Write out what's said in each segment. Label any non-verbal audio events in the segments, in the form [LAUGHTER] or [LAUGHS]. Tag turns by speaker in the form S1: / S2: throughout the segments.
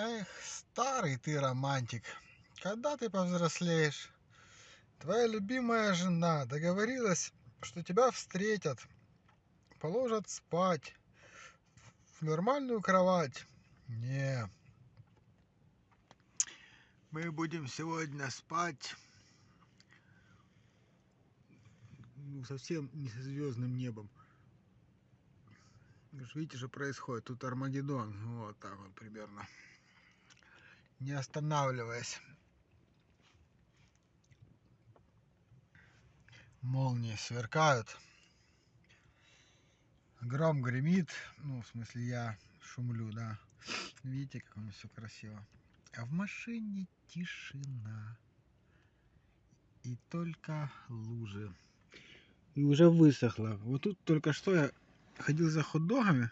S1: Эх, старый ты романтик. Когда ты повзрослеешь? Твоя любимая жена договорилась, что тебя встретят, положат спать в нормальную кровать. Не. Мы будем сегодня спать ну, совсем не со звездным небом. Видите, что происходит. Тут Армагеддон. Вот так вот примерно. Не останавливаясь. Молнии сверкают. Гром гремит. Ну, в смысле, я шумлю, да. Видите, как у меня все красиво. А в машине тишина. И только лужи. И уже высохло. Вот тут только что я ходил за хот-догами.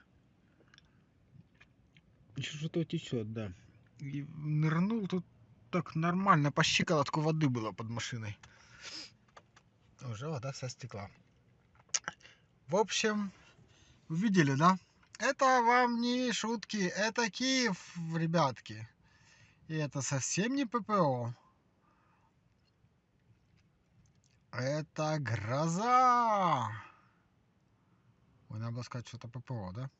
S1: Что-то течет, да. И нырнул тут так нормально, по щиколотку воды было под машиной. Уже вода вся стекла. В общем, вы видели, да? Это вам не шутки, это Киев, ребятки. И это совсем не ППО. Это гроза. Ой, надо было сказать что-то ППО, да?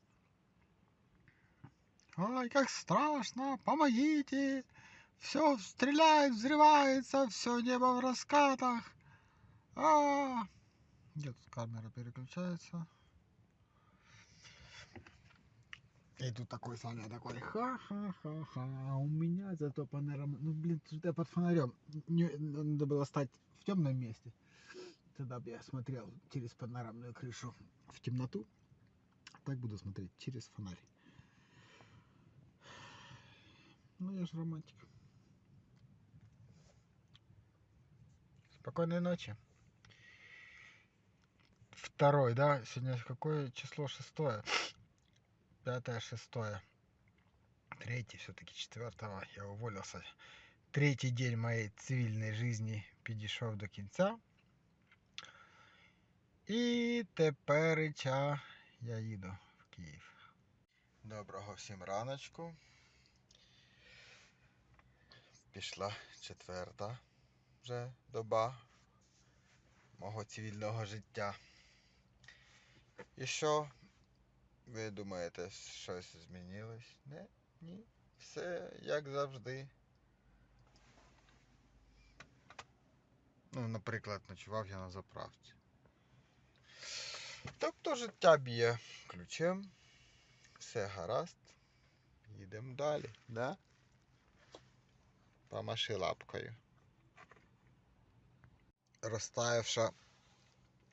S1: Ой, как страшно, помогите. Все стреляет, взрывается, все небо в раскатах. А, где тут камера переключается? И тут такой Саня такой, ха-ха-ха-ха, у меня зато панорама, ну блин, я под фонарем, Не- надо было стать в темном месте, тогда бы я смотрел через панорамную крышу в темноту, так буду смотреть через фонарь. Ну я же романтик. Спокойной ночи. Второй, да? Сегодня какое число? Шестое. Пятое, шестое. Третий, все-таки четвертого я уволился. Третій день моєї цивільної житті підійшов до кінця. І тепереча я їду в Київ. Доброго всім раночку. Пішла четверта вже доба мого цивільного життя. І що? Ви думаєте, щось змінилось? Не, ні. Все як завжди. Ну, наприклад, ночував я на заправці. Тобто життя б'є ключем. Все гаразд. Їдемо далі, да? Помаши лапкою. Розтаявша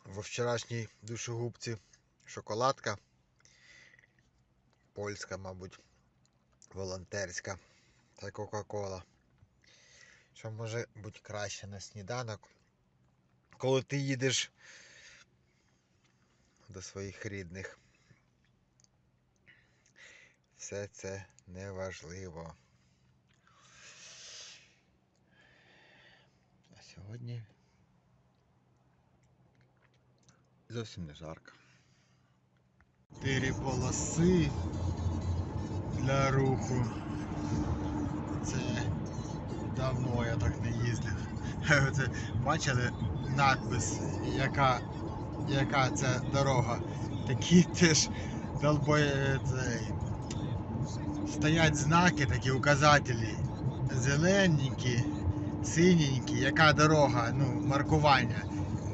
S1: во вчорашній душогубці шоколадка. Польська, мабуть, волонтерська та Кока-Кола. Що може бути краще на сніданок, коли ти їдеш до своїх рідних. Все це неважливо. Сьогодні зовсім не жарко. Чотири полоси для руху. Це давно я так не їздив. [LAUGHS] Це, бачили надпис, яка, яка це дорога. Такі теж долбоє цей. Стоять знаки, такі указателі. Зелененькі, синенькі, яка дорога, ну, маркування.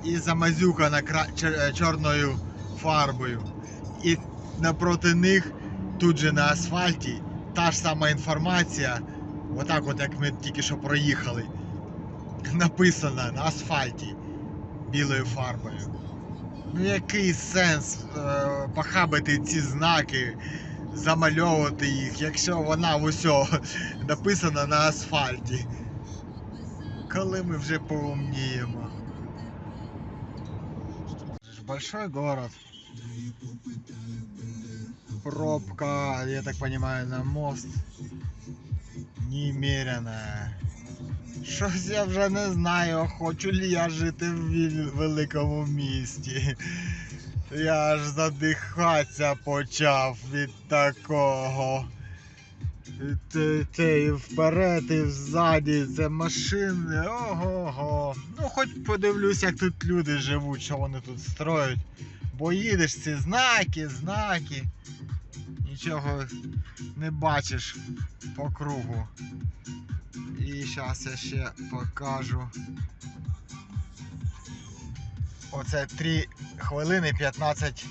S1: І замазюкана чер- чорною фарбою. І напроти них тут же на асфальті та ж сама інформація, отак от як ми тільки що проїхали, написана на асфальті білою фарбою. Ну який сенс е, похабити ці знаки, замальовувати їх, якщо вона усьо [LAUGHS] написана на асфальті. Коли ми вже поумніємо. Большой город. Пробка, я так понимаю, на мост немеряна. Щось я вже не знаю, хочу ли я жити в великому місті. Я аж задихатися почав від такого. Це і вперед, і взаді, це машини. Ого-го. Ну, хоч подивлюсь, як тут люди живуть, що вони тут строять. Бо їдеш ці знаки, знаки. Нічого не бачиш по кругу. І зараз я ще покажу. Оце 3 хвилини 15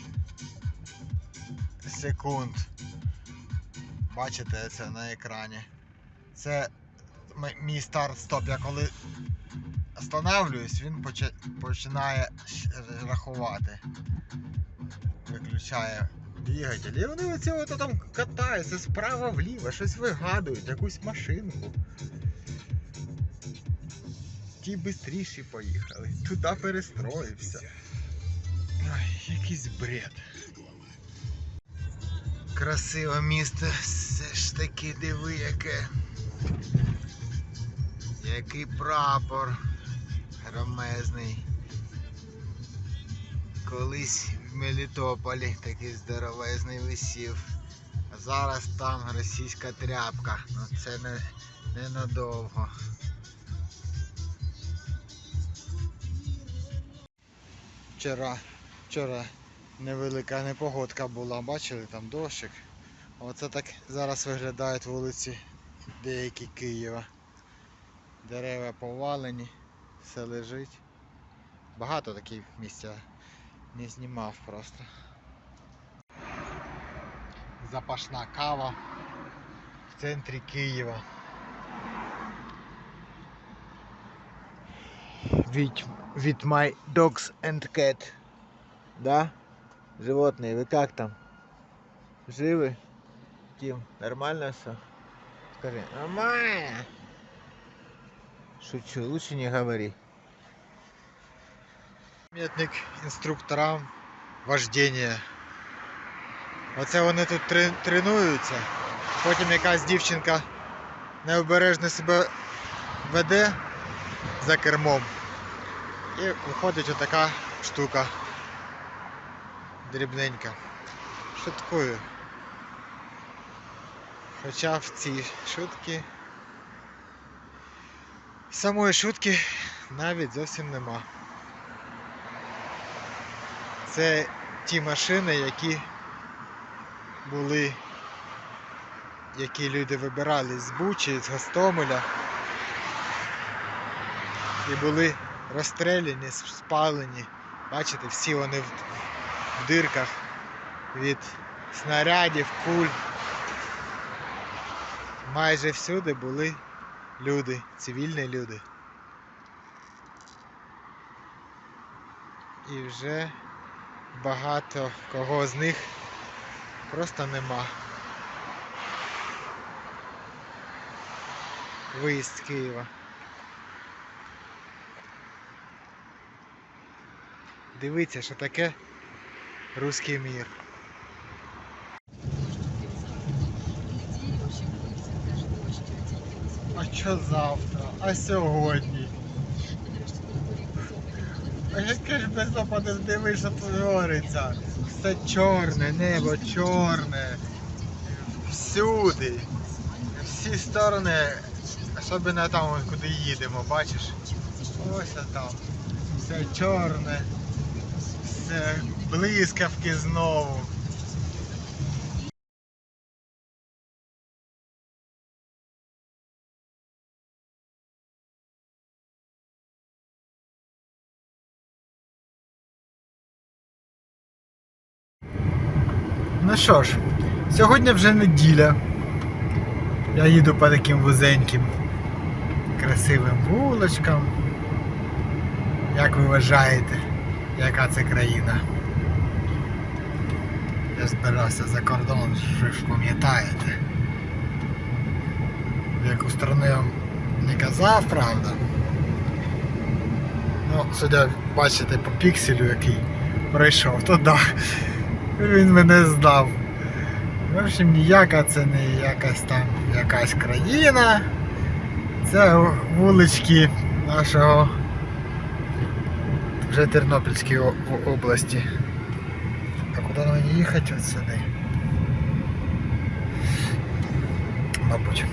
S1: секунд. Бачите це на екрані. Це мій старт-стоп. Я коли останавливаюсь, він починає рахувати. Виключає двигатель. І вони оці от там катаються справа вліво, щось вигадують, якусь машинку. Ті бистріші поїхали. Туди перестроївся. Ой, якийсь бред. Красиве місто, все ж таки диви яке. Який прапор громезний. Колись в Мелітополі такий здоровезний висів. А зараз там російська тряпка. Ну це не, ненадовго. Вчора, вчора невелика непогодка була, бачили там дощик. Оце так зараз виглядають вулиці деякі Києва. Дерева повалені, все лежить. Багато таких місць я не знімав просто. Запашна кава в центрі Києва. With, with my dogs and cat. Да? Животные, вы как там? Живы? Тим, нормально все? Скажи, нормально. Шучу, лучше не говори. Пам'ятник інструкторам вождення. Оце вони тут тре- тренуються. Потім якась дівчинка необережно себе веде за кермом. І виходить отака штука. Дрібненька. Шуткую. Хоча в ці шутки самої шутки навіть зовсім нема. Це ті машини, які були, які люди вибирали з Бучі, з Гостомеля і були розстріляні, спалені. Бачите, всі вони дирках від снарядів, куль. Майже всюди були люди, цивільні люди. І вже багато кого з них просто нема. Виїзд з Києва. Дивіться, що таке руський мір. А що завтра? А сьогодні? А яке ж без опаду диви, що тут твориться? Все чорне, небо чорне. Всюди. Всі сторони, особливо там, куди їдемо, бачиш? Ось там. Все чорне. Все блискавки знову. Ну що ж, сьогодні вже неділя. Я їду по таким вузеньким красивим вулочкам. Як ви вважаєте, яка це країна? Я збирався за кордон, що ж пам'ятаєте. В яку сторону я вам не казав, правда. Ну, судя, бачите, по пікселю який пройшов, то да. Він мене здав. В общем, ніяка це не якась там якась країна. Це вулички нашого вже Тернопільській області. А куди мені їхати от сюди? мабуть.